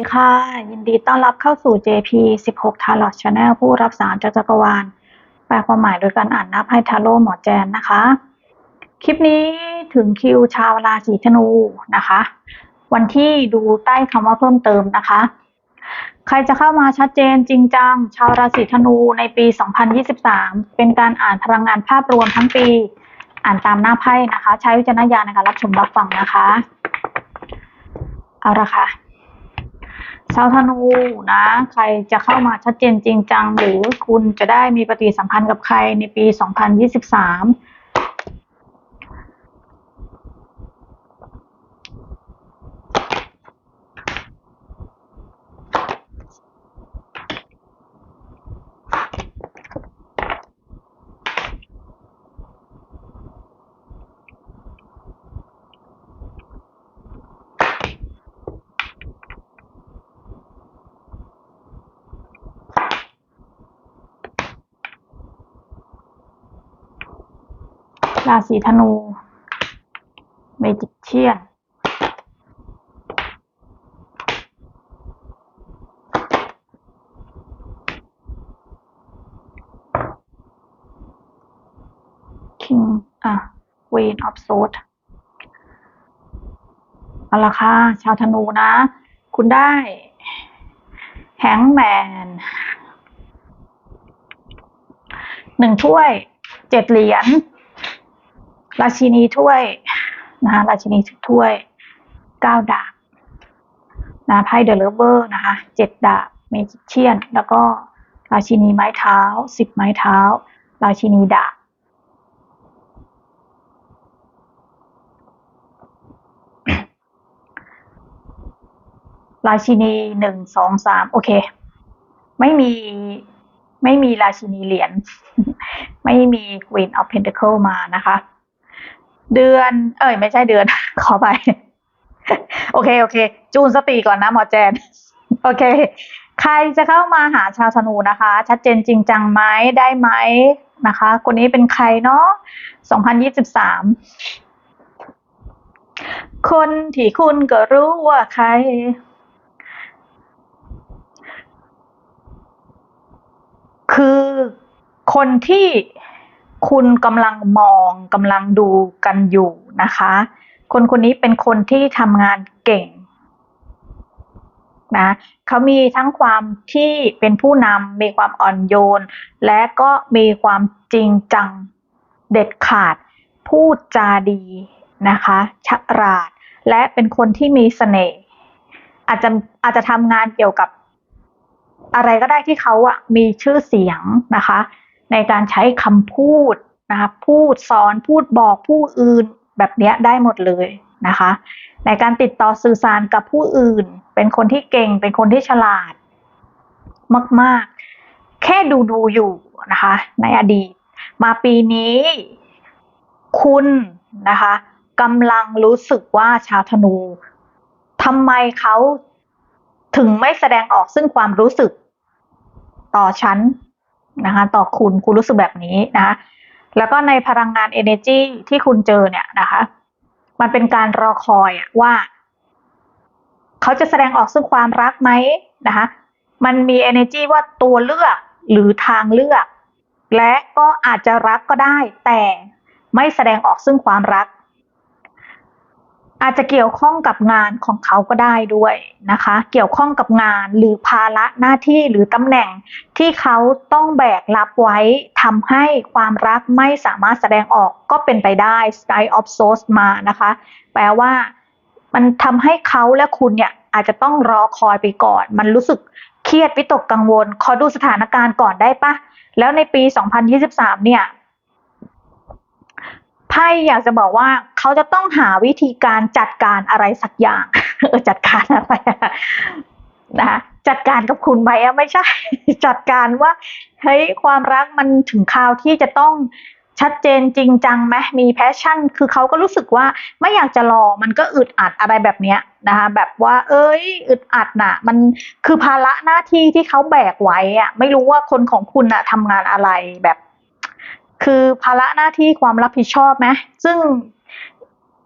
ดีค่ะ ยินดีต้อนรับเข้าสู่ JP 16 Tarot Channel ผู้รับสารจากจักรวาลแปลความหมายโดยการอ่านนับให้ทาโร่หมอแจนนะคะ คลิปนี้ถึงคิวชาวราศีธนูนะคะ วันที่ดูใต้คำว่าเพิ่มเติมนะคะ ใครจะเข้ามาชัดเจนจริงจัง ชาวราศีธนูในปี 2023 เป็นการอ่านพลังงานภาพรวมทั้งปี อ่านตามหน้าไพ่นะคะ ใช้วิจารณญาณในการรับชมรับฟังนะคะ เอาละค่ะ ชาวธนูนะ ใครจะเข้ามาชัดเจนจริงจัง หรือคุณจะได้มีปฏิสัมพันธ์กับใครในปี 2023 ราศีธนูเมจิกเชียนคิงอะเวนออฟโซดเอาละค่ะ ชาวธนูนะ คุณได้แฮงแมนหนึ่งถ้วยเจ็ดเหรียญ ราชินีถ้วยนะคะราชินีถ้วยเก้าดาบนะไพ่เดอะเลเวอร์นะคะเจ็ดดาบเมจิเชียน แล้วก็ราชินีไม้เท้าสิบไม้เท้า ราชินีดาบราชินีหนึ่งสองสามโอเค ไม่มีไม่มีราชินีเหรียญ ไม่มี Queen of Pentacle มานะคะ เดือน เอ้ย ไม่ใช่เดือน ขอไป โอเค โอเค จูนสติก่อนนะหมอแจน โอเค ใครจะเข้ามาหาชาวธนูนะคะ ชัดเจนจริงจังไหมได้ไหมนะคะ คนนี้เป็นใครเนาะ2023 คนที่คุณก็รู้ว่าใครคือคนที่ คุณกำลังมองกำลังดูกันอยู่นะคะ คนคนนี้เป็นคนที่ทำงานเก่งนะเขามีทั้งความที่เป็นผู้นำมีความอ่อนโยน และก็มีความจริงจังเด็ดขาด พูดจาดีนะคะฉลาด และเป็นคนที่มีเสน่ห์อาจจะอาจจะทำงานเกี่ยวกับอะไรก็ได้ที่เขาอะมีชื่อเสียงนะคะ ในการใช้คำพูดนะคะพูดสอนพูดบอกผู้อื่นแบบเนี้ยได้หมดเลยนะคะ ในการติดต่อสื่อสารกับผู้อื่น เป็นคนที่เก่งเป็นคนที่ฉลาด มาก ๆ แค่ดูดูอยู่นะคะ ในอดีต มาปีนี้ คุณนะคะกำลังรู้สึกว่าชาวธนูทำไมเขาถึงไม่แสดงออกซึ่งความรู้สึก ต่อฉัน นะคะต่อคุณคุณรู้สึกแบบนี้นะ แล้วก็ในพลังงาน energy ที่คุณเจอเนี่ยนะคะ มันเป็นการรอคอยว่าเขาจะแสดงออกซึ่งความรักไหมนะคะ มันมี energy ว่าตัวเลือกหรือทางเลือก และก็อาจจะรักก็ได้ แต่ไม่แสดงออกซึ่งความรัก อาจจะเกี่ยวข้องกับงานของเขาก็ได้ด้วยนะคะ เกี่ยวข้องกับงานหรือภาระหน้าที่หรือตำแหน่งที่เขาต้องแบกรับไว้ทำให้ความรักไม่สามารถแสดงออกก็เป็นไปได้ Sky of Swords มานะคะ แปลว่า มันทำให้เขาและคุณเนี่ยอาจจะต้องรอคอยไปก่อน มันรู้สึกเครียดวิตกกังวล ขอดูสถานการณ์ก่อนได้ปะแล้วในปี 2023 เนี่ย ไพ่อยากจะบอกว่าเขาจะต้องหาวิธีการจัดการอะไรสักอย่างเออจัดการอะไรนะคะจัดการกับคุณไหมอะไม่ใช่ จัดการว่าเฮ้ยความรักมันถึงคราวที่จะต้องชัดเจนจริงจังไหมมีแพชชั่น คือเขาก็รู้สึกว่าไม่อยากจะรอมันก็อึดอัดอะไรแบบเนี้ยนะคะแบบว่า เอ้ยอึดอัดน่ะ มันคือภาระหน้าที่ที่เขาแบกไว้อะไม่รู้ว่าคนของคุณอะทำงานอะไรแบบ คือภาระหน้าที่ความรับผิดชอบไหมซึ่ง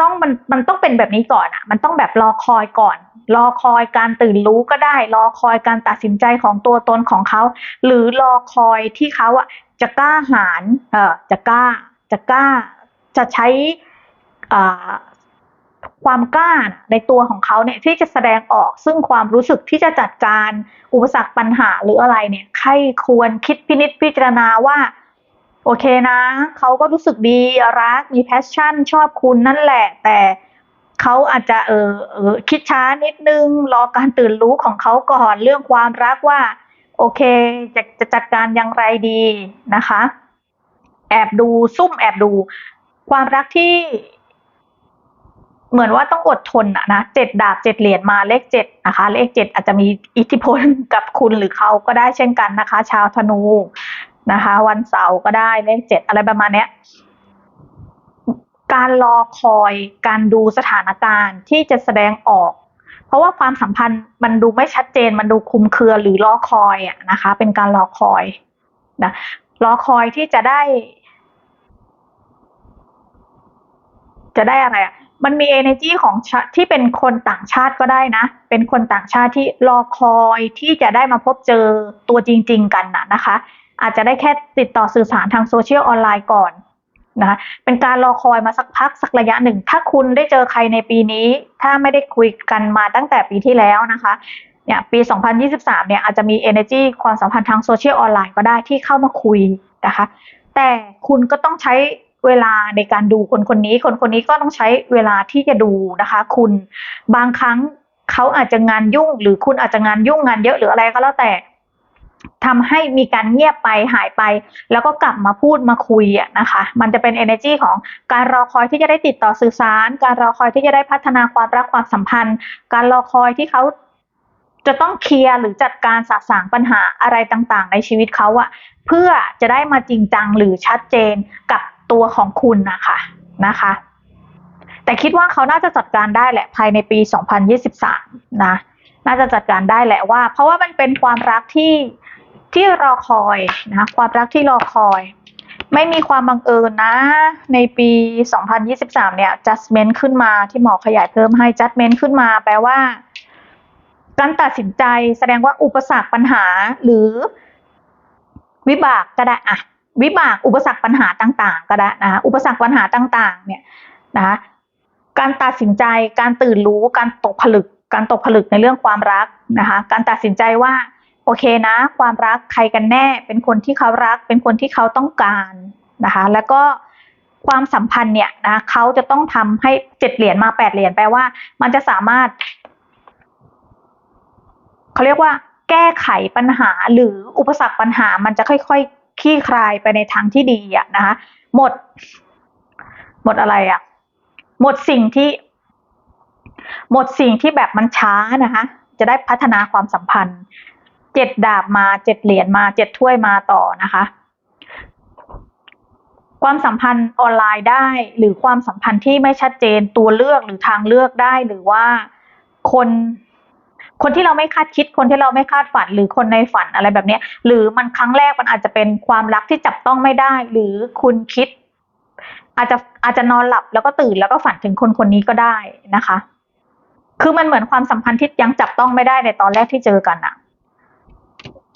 ต้องมันมันต้องเป็นแบบนี้ก่อนอะมันต้องแบบรอคอยก่อน รอคอยการตื่นรู้ก็ได้ รอคอยการตัดสินใจของตัวตนของเขา หรือรอคอยที่เขาอะจะกล้าหาญเออจะกล้าจะกล้าจะใช้อ่าความกล้าในตัวของเขาเนี่ยที่จะแสดงออกซึ่งความรู้สึกที่จะจัดการอุปสรรคปัญหาหรืออะไรเนี่ยใครควรคิดพินิจพิจารณาว่า โอเคนะ เขาก็รู้สึกดีรักมีแพชชั่นชอบคุณนั่นแหละ แต่เขาอาจจะเออเออคิดช้านิดนึง รอการตื่นรู้ของเขาก่อนเรื่องความรักว่า โอเคจะจะจัดการอย่างไรดีนะคะ แอบดูซุ่มแอบดู ความรักที่เหมือนว่าต้องอดทนอะนะเจ็ดดาบเจ็ดเหรียญมาเลขเจ็ดนะคะ เลขเจ็ดอาจจะมีอิทธิพลกับคุณหรือเขาก็ได้เช่นกันนะคะ ชาวธนู นะคะ วันเสาร์ก็ได้เลขเจ็ดอะไรประมาณเนี้ย การรอคอยการดูสถานการณ์ที่จะแสดงออก เพราะว่าความสัมพันธ์มันดูไม่ชัดเจน มันดูคุมเครือหรือรอคอยอะนะคะ เป็นการรอคอยนะรอคอยที่จะได้ จะได้อะไรอะมันมี energy ของที่เป็นคนต่างชาติก็ได้นะ เป็นคนต่างชาติที่รอคอยที่จะได้มาพบเจอตัวจริง ๆ กันนะนะคะ อาจจะได้แค่ติดต่อสื่อสารทางโซเชียลออนไลน์ก่อนนะคะเป็นการรอคอยมาสักพักสักระยะหนึ่ง ถ้าคุณได้เจอใครในปีนี้ ถ้าไม่ได้คุยกันมาตั้งแต่ปีที่แล้วนะคะเนี่ยปี 2023 เนี่ยอาจจะมี energy ความสัมพันธ์ทางโซเชียลออนไลน์ก็ได้ที่เข้ามาคุยนะคะ แต่คุณก็ต้องใช้เวลาในการดูคนคนนี้ คนคนนี้ก็ต้องใช้เวลาที่จะดูนะคะ คุณบางครั้งเขาอาจจะงานยุ่ง หรือคุณอาจจะงานยุ่งงานเยอะหรืออะไรก็แล้วแต่ ทำให้มีการเงียบไปหายไป แล้วก็กลับมาพูดมาคุยอะนะคะ มันจะเป็น energy ของการรอคอยที่จะได้ติดต่อสื่อสาร การรอคอยที่จะได้พัฒนาความรักความสัมพันธ์ การรอคอยที่เขาจะต้องเคลียร์หรือจัดการสะสางปัญหาอะไรต่างๆ ในชีวิตเขาอะเพื่อจะได้มาจริงจังหรือชัดเจนกับตัวของคุณนะคะนะคะ แต่คิดว่าเขาน่าจะจัดการได้แหละภายในปี 2023 นะน่าจะจัดการได้แหละว่า เพราะว่ามันเป็นความรักที่ ที่รอคอยนะความรักที่รอคอย ไม่มีความบังเอิญนะ ในปี 2023 เนี่ย judgment ขึ้นมาที่หมอขยายเพิ่มให้ judgment ขึ้นมา แปลว่า การตัดสินใจแสดงว่าอุปสรรคปัญหาหรือวิบากก็ได้อะวิบากอุปสรรคปัญหาต่าง ๆ ก็ได้นะคะอุปสรรคปัญหาต่าง ๆ เนี่ยนะคะการตัดสินใจการตื่นรู้การตกผลึก การตกผลึกในเรื่องความรักนะคะการตัดสินใจว่า อเคนะ ความรักใครกันแน่ เป็นคนที่เขารัก เป็นคนที่เขาต้องการนะคะ แล้วก็ความสัมพันธ์เนี่ยนะเขาจะต้องทำให้เจ็ดเหรียญมาแปดเหรียญแปลว่า มันจะสามารถเขาเรียกว่าแก้ไขปัญหาหรืออุปสรรคปัญหามันจะค่อยๆคลี่คลายไปในทางที่ดีอะนะคะหมด หมดอะไรอะหมดสิ่งที่ หมดสิ่งที่แบบมันช้านะคะ จะได้พัฒนาความสัมพันธ์ เจ็ดดาบมาเจ็ดเหรียญมาเจ็ดถ้วยมาต่อนะคะ ความสัมพันธ์ออนไลน์ได้ หรือความสัมพันธ์ที่ไม่ชัดเจนตัวเลือกหรือทางเลือกได้หรือว่าคนคนที่เราไม่คาดคิดคนที่เราไม่คาดฝันหรือคนในฝันอะไรแบบนี้หรือมันครั้งแรกมันอาจจะเป็นความรักที่จับต้องไม่ได้ หรือคุณคิด อาจจะอาจจะนอนหลับแล้วก็ตื่นแล้วก็ฝันถึงคนคนนี้ก็ได้นะคะ คือมันเหมือนความสัมพันธ์ที่ยังจับต้องไม่ได้ในตอนแรกที่เจอกันอะ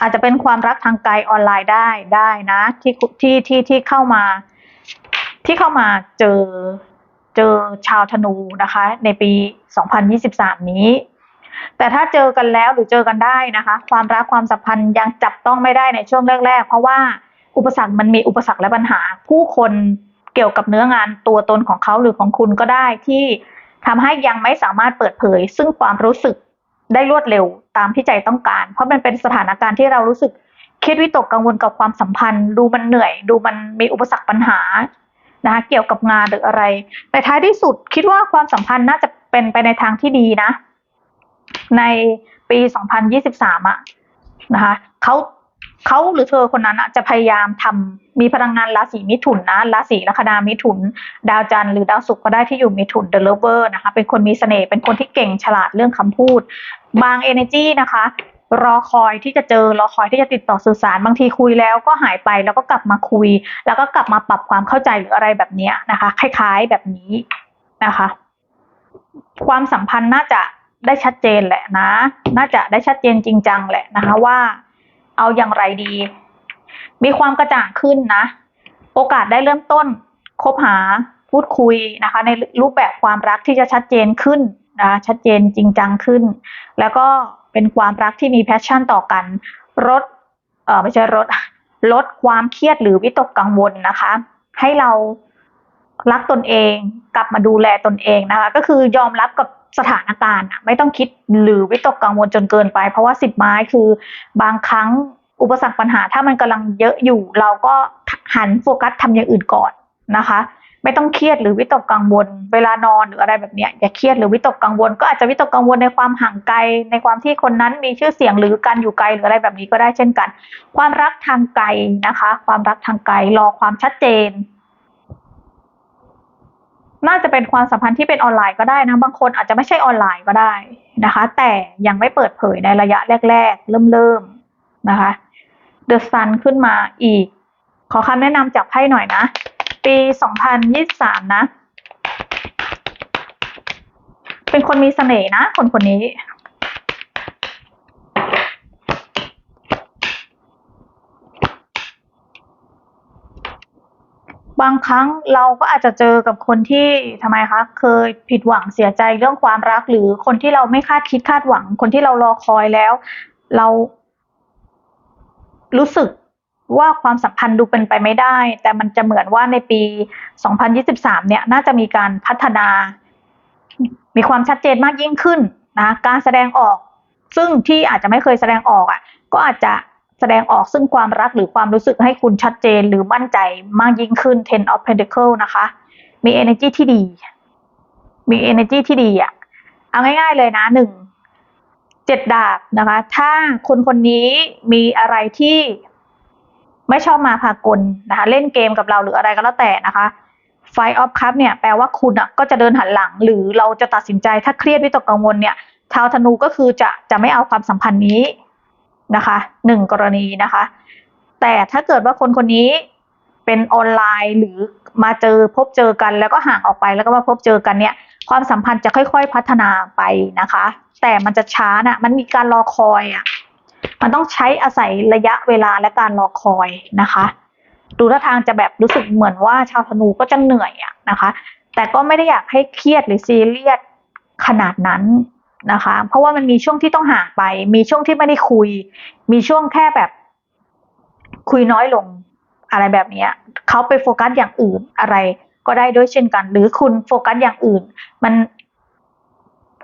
อาจจะเป็นความรักทางไกลออนไลน์ได้ได้นะที่ที่ที่ที่เข้ามา ที่เข้ามาเจอเจอชาวธนูนะคะ ในปี 2023 นี้ แต่ถ้าเจอกันแล้วหรือเจอกันได้นะคะ ความรักความสัมพันธ์ยังจับต้องไม่ได้ในช่วงแรกๆ เพราะว่าอุปสรรคมันมีอุปสรรคและปัญหา ผู้คนเกี่ยวกับเนื้องานตัวตนของเขาหรือของคุณก็ได้ที่ทำให้ยังไม่สามารถเปิดเผย ซึ่งความรู้สึก ได้รวดเร็วตามที่ใจต้องการ เพราะมันเป็นสถานการณ์ที่เรารู้สึกคิดวิตกกังวลกับความสัมพันธ์ ดูมันเหนื่อย ดูมันมีอุปสรรคปัญหานะคะเกี่ยวกับงานหรืออะไร แต่ท้ายที่สุดคิดว่าความสัมพันธ์น่าจะเป็นไปในทางที่ดีนะ ในปี 2023อะนะคะเขาเขาหรือเธอคนนั้นอะจะพยายามทำมีพลังงานราศีมิถุนนะราศีลัคนามิถุน ดาวจันทร์หรือดาวศุกร์ก็ได้ที่อยู่มิถุน The Lover นะคะเป็นคนมีเสน่ห์เป็นคนที่เก่งฉลาดเรื่องคำพูด บาง energy นะคะ รอคอยที่จะเจอรอคอยที่จะติดต่อสื่อสารบางทีคุยแล้วก็หายไปแล้วก็กลับมาคุย แล้วก็กลับมาปรับความเข้าใจหรืออะไรแบบนี้นะคะ คล้ายๆแบบนี้นะคะ ความสัมพันธ์น่าจะได้ชัดเจนแหละนะ น่าจะได้ชัดเจนจริงจังแหละนะคะว่าเอาอย่างไรดี มีความกระจ่างขึ้นนะ โอกาสได้เริ่มต้นคบหาพูดคุยนะคะ ในรูปแบบความรักที่จะชัดเจนขึ้น นะชัดเจนจริงจังขึ้น แล้วก็เป็นความรักที่มีแพชชั่นต่อกันลดเออไม่ใช่ลดลดความเครียดหรือวิตกกังวลนะคะ ให้เรารักตนเองกลับมาดูแลตนเองนะคะ ก็คือยอมรับกับสถานการณ์ไม่ต้องคิดหรือวิตกกังวลจนเกินไป เพราะว่าสิบไม้คือบางครั้งอุปสรรคปัญหาถ้ามันกำลังเยอะอยู่ เราก็หันโฟกัสทำอย่างอื่นก่อนนะคะ ไม่ต้องเครียดหรือวิตกกังวล เวลานอนหรืออะไรแบบเนี้ยอย่าเครียดหรือวิตกกังวล ก็อาจจะวิตกกังวลในความห่างไกล ในความที่คนนั้นมีชื่อเสียงหรือการอยู่ไกลหรืออะไรแบบนี้ก็ได้เช่นกัน ความรักทางไกลนะคะ ความรักทางไกลรอความชัดเจน น่าจะเป็นความสัมพันธ์ที่เป็นออนไลน์ก็ได้นะบางคนอาจจะไม่ใช่ออนไลน์ก็ได้นะคะ แต่ยังไม่เปิดเผยในระยะแรก ๆ เริ่มๆนะคะเดอะซันขึ้นมาอีก ขอคำแนะนำจากไพ่หน่อยนะ ปี 2023 นะ เป็นคนมีเสน่ห์นะ คนคนนี้ บางครั้งเราก็อาจจะเจอกับคนที่ทำไมคะ เคยผิดหวังเสียใจเรื่องความรักหรือคนที่เราไม่คาดคิดคาดหวัง คนที่เรารอคอยแล้ว เรารู้สึก ว่าความสัมพันธ์ดูเป็นไปไม่ได้ แต่มันจะเหมือนว่าในปี 2023 เนี่ย น่าจะมีการพัฒนา มีความชัดเจนมากยิ่งขึ้นนะการแสดงออก ซึ่งที่อาจจะไม่เคยแสดงออกอะ ก็อาจจะแสดงออกซึ่งความรักหรือความรู้สึกให้คุณชัดเจนหรือมั่นใจมากยิ่งขึ้น Ten of Pentacle นะคะ มี energy ที่ดี มี energy ที่ดีอะ เอาง่าย ๆ เลยนะหนึ่งเจ็ดดาบนะคะ ถ้าคนคนนี้มีอะไรที่ ไม่ชอบมาพากลนะคะ เล่นเกมกับเราหรืออะไรก็แล้วแต่นะคะไฟออฟคัพเนี่ยแปลว่าคุณอะก็จะเดินหันหลัง หรือเราจะตัดสินใจถ้าเครียดวิตกกังวลเนี่ยชาวธนูก็คือจะจะไม่เอาความสัมพันธ์นี้นะคะหนึ่งกรณีนะคะ แต่ถ้าเกิดว่าคนคนนี้เป็นออนไลน์หรือมาเจอพบเจอกัน แล้วก็ห่างออกไปแล้วก็มาพบเจอกันเนี่ย ความสัมพันธ์จะค่อย ๆ พัฒนาไปนะคะ แต่มันจะช้านะ่ะมันมีการรอคอยอะ มันต้องใช้อาศัยระยะเวลาและการรอคอยนะคะ ดูท่าทางจะแบบรู้สึกเหมือนว่าชาวธนูก็จะเหนื่อยอะนะคะ แต่ก็ไม่ได้อยากให้เครียดหรือซีเรียสขนาดนั้นนะคะ เพราะว่ามันมีช่วงที่ต้องห่างไป มีช่วงที่ไม่ได้คุย มีช่วงแค่แบบคุยน้อยลงอะไรแบบนี้เขาไปโฟกัสอย่างอื่นอะไรก็ได้ด้วยเช่นกัน หรือคุณโฟกัสอย่างอื่น มัน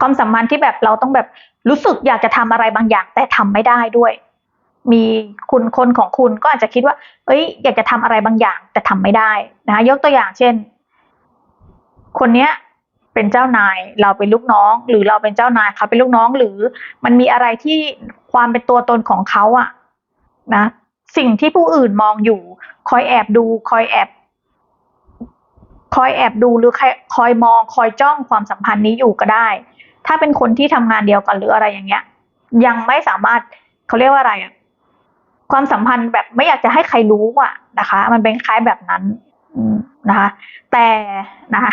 ความสัมพันธ์ที่แบบเราต้องแบบ รู้สึกอยากจะทำอะไรบางอย่าง แต่ทำไม่ได้ด้วย มีคุณคนของคุณก็อาจจะคิดว่า เอ้ย อยากจะทำอะไรบางอย่าง แต่ทำไม่ได้นะคะยกตัวอย่างเช่น คนเนี้ยเป็นเจ้านายเราเป็นลูกน้อง หรือเราเป็นเจ้านายเขาเป็นลูกน้องหรือมันมีอะไรที่ความเป็นตัวตนของเขาอะนะ สิ่งที่ผู้อื่นมองอยู่ คอยแอบดูคอยแอบคอยแอบดูหรือคอยมองคอยจ้องความสัมพันธ์นี้อยู่ก็ได้ ถ้าเป็นคนที่ทำงานเดียวกันหรืออะไรอย่างเงี้ย ยังไม่สามารถเขาเรียกว่าอะไรอะความสัมพันธ์แบบไม่อยากจะให้ใครรู้อะนะคะ มันเป็นคล้ายแบบนั้นนะคะ แต่นะคะ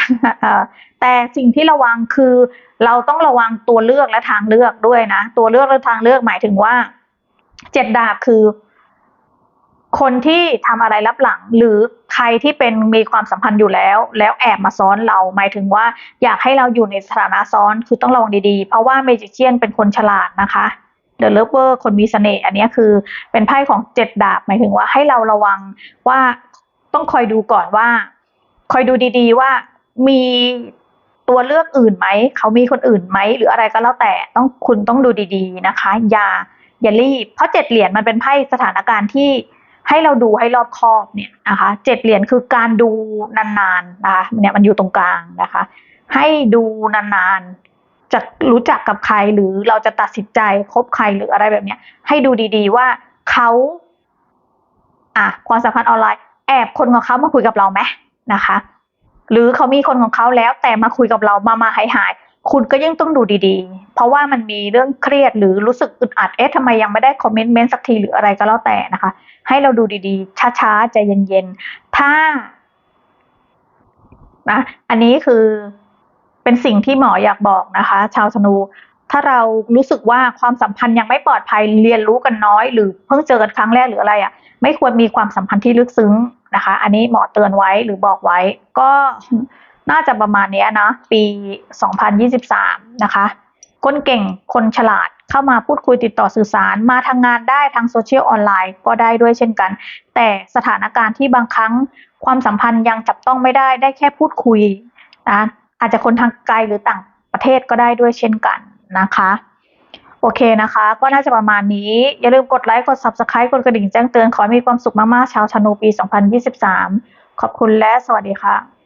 แต่สิ่งที่ระวังคือเราต้องระวังตัวเลือกและทางเลือกด้วยนะ ตัวเลือกและทางเลือกหมายถึงว่าเจ็ดดาบคือ คนที่ทำอะไรรับหลัง หรือใครที่เป็นมีความสัมพันธ์อยู่แล้ว แล้วแอบมาซ้อนเราหมายถึงว่า อยากให้เราอยู่ในสถานะซ้อนคือต้องระวังดีๆ เพราะว่าเมจิเชียนเป็นคนฉลาดนะคะเดอะเลิฟเวอร์คนมีเสน่ห์อันนี้คือเป็นไพ่ของเจ็ดดาบ หมายถึงว่าให้เราระวังว่าต้องคอยดูก่อนว่า คอยดูดีๆว่ามีตัวเลือกอื่นไหม เขามีคนอื่นไหม หรืออะไรก็แล้วแต่ต้องคุณต้องดูดีๆนะคะ อย่าอย่ารีบ เพราะเจ็ดเหรียญมันเป็นไพ่สถานการณ์ที่ ให้เราดูให้รอบคอบเนี่ยนะคะเจ็ดเหรียญคือการดูนานๆนะคะเนี่ยมันอยู่ตรงกลางนะคะ ให้ดูนานๆจะรู้จักกับใครหรือเราจะตัดสินใจคบใครหรืออะไรแบบเนี้ย ให้ดูดีๆว่าเขาอะความสัมพันธ์ออนไลน์แอบคนของเขามาคุยกับเราไหมนะคะ หรือเขามีคนของเขาแล้วแต่มาคุยกับเรามามาหายหาย คุณก็ยังต้องดูดีๆ เพราะว่ามันมีเรื่องเครียดหรือรู้สึกอึดอัด เอ๊ะทำไมยังไม่ได้คอมเมนต์เมนต์สักทีหรืออะไรก็แล้วแต่นะคะ ให้เราดูดีๆ ช้าๆ ใจเย็นๆ ถ้านะ อันนี้คือเป็นสิ่งที่หมออยากบอกนะคะ ชาวธนู ถ้าเรารู้สึกว่าความสัมพันธ์ยังไม่ปลอดภัยเรียนรู้กันน้อย หรือเพิ่งเจอกันครั้งแรกหรืออะไรอะ่ะ ไม่ควรมีความสัมพันธ์ที่ลึกซึ้งนะคะ อันนี้หมอเตือนไว้หรือบอกไว้ก็ น่าจะประมาณนี้นะ ปี 2023 นะคะ คนเก่งคนฉลาดเข้ามาพูดคุยติดต่อสื่อสาร มาทางงานได้ทางโซเชียลออนไลน์ก็ได้ด้วยเช่นกัน แต่สถานการณ์ที่บางครั้งความสัมพันธ์ยังจับต้องไม่ได้ได้แค่พูดคุยนะอาจจะคนทางไกลหรือต่างประเทศก็ได้ด้วยเช่นกันนะคะโอเคนะคะ ก็น่าจะประมาณนี้ อย่าลืมกดไลค์ กด Subscribe กดกระดิ่งแจ้งเตือน ขอให้มีความสุขมาก ๆ ชาวธนูปี 2023 ขอบคุณและสวัสดีค่ะ